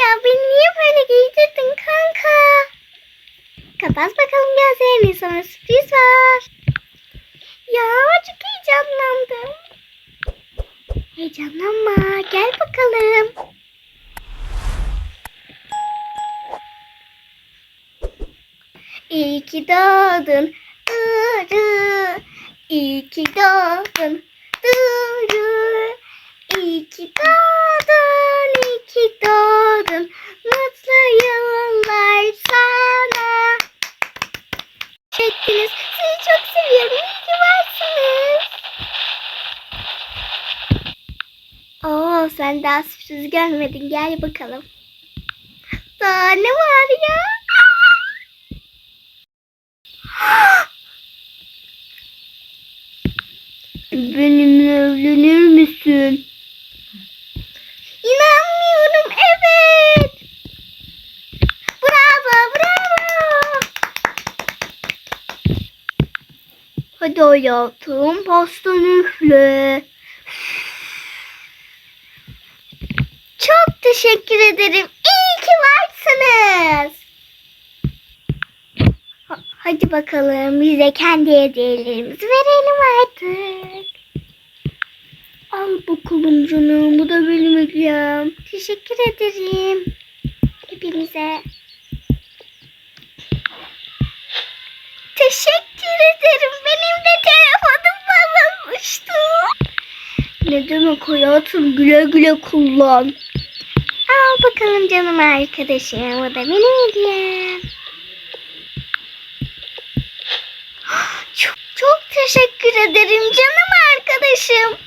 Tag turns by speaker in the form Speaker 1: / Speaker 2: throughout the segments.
Speaker 1: Ya beni niye böyle giydirdin kanka? Kapat bakalım gözlerini sana sürpriz var. Ya çok heyecanlandım. Heyecanlanma gel bakalım. İyi ki doğdun Duru. İyi ki doğdun Duru. İyi ki doğdun, iyi ki doğdun. Mutlu yıllar sana. Çektiniz. Sizi çok seviyorum. İyi ki varsınız. Oo, sen daha sürpriz görmedin. Gel bakalım. Daha ne var ya? Benimle evlenir misin? İnanmıyorum evet. Bravo bravo. Hadi hayatım pastanı üfle. Çok teşekkür ederim. İyi ki varsınız. Ha- Hadi bakalım bize kendi hediyelerimizi verelim artık. Al bakalım canım. Bu da benim hediyem. Teşekkür ederim. Hepinize. Teşekkür ederim. Benim de telefonum bozulmuştu. Ne demek hayatım? Güle güle kullan. Al bakalım canım arkadaşım. Bu da benim hediyem. Çok çok teşekkür ederim canım arkadaşım.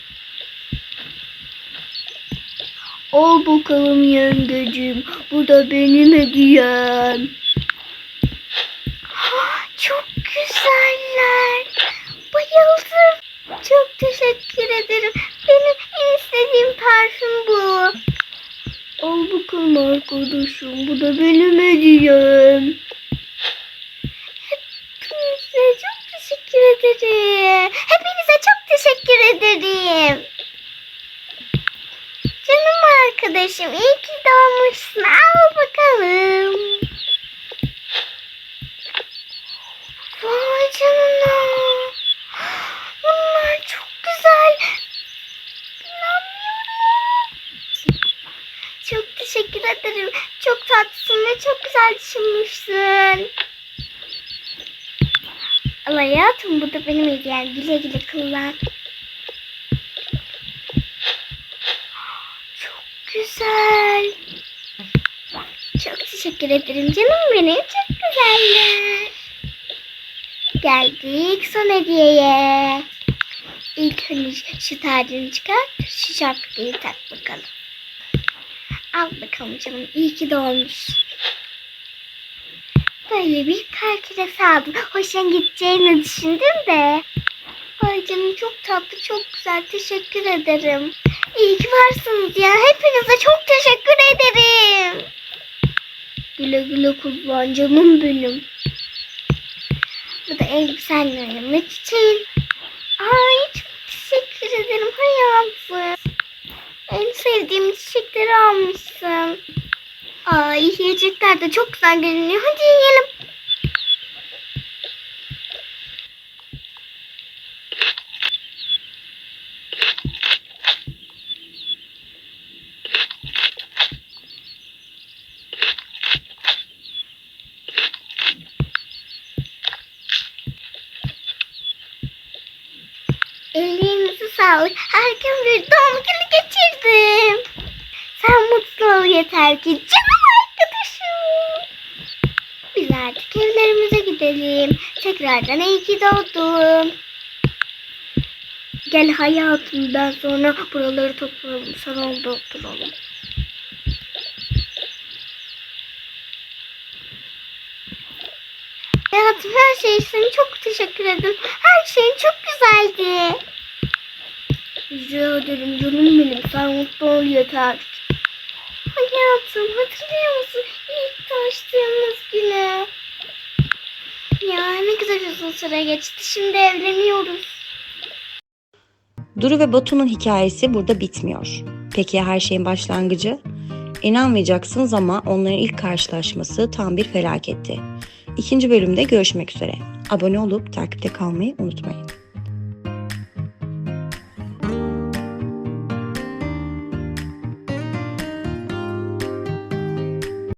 Speaker 1: Al bakalım yengecim. Bu da benim hediyem. Çok güzeller. Bayıldım. Çok teşekkür ederim. Benim en istediğim parfüm bu. Al arkadaşım. Bu da benim hediyem. Hepinize çok teşekkür ederim. Hepinize çok teşekkür ederim. Canım arkadaşım iyi ki doğmuşsun. Al bakalım. Vay canına. Bunlar çok güzel. İnanmıyorum. Çok teşekkür ederim. Çok tatlısın ve çok güzel düşünmüşsün. Al hayatım bu da benim hediyem. Güle güle kullan. Çok güzel. Çok teşekkür ederim canım benim. Çok güzeller. Geldik son hediyeye. İlk önce şu tacını çıkar. Şu şapkayı tak bakalım. Al bakalım canım. İyi ki doğmuşsun. Böyle bir kar küresi aldım. Hoşuna gideceğini düşündüm de. Ay canım çok tatlı, çok güzel. Teşekkür ederim. İyi ki varsınız ya. Hepinize çok teşekkür ederim. Güle güle kullan canım benim. Bu da elbisen ve çiçeğin. Ay çok teşekkür ederim hayatım. En sevdiğim çiçekleri almışsın. Yiyecekler de çok güzel görünüyor. Hadi yiyelim. Ellerinize sağlık. Herkes bir doğum günü geçirdim. Sen mutlu ol yeter ki canım arkadaşım. Biz artık evlerimize gidelim. Tekrardan iyi ki doğdun. Gel hayatım ben sonra buraları toplayalım. Salonda oturalım. Hayatım her şey için çok teşekkür ederim. Her şeyin çok güzeldi. Rica ederim canım benim. Sen mutlu ol yeter. Hayatım hatırlıyor musun? İlk tanıştığımız günü. Ya ne süre geçti. Şimdi evleniyoruz.
Speaker 2: Duru ve Batu'nun hikayesi burada bitmiyor. Peki ya her şeyin başlangıcı? İnanmayacaksınız ama onların ilk karşılaşması tam bir felaketti. İkinci bölümde görüşmek üzere. Abone olup takipte kalmayı unutmayın.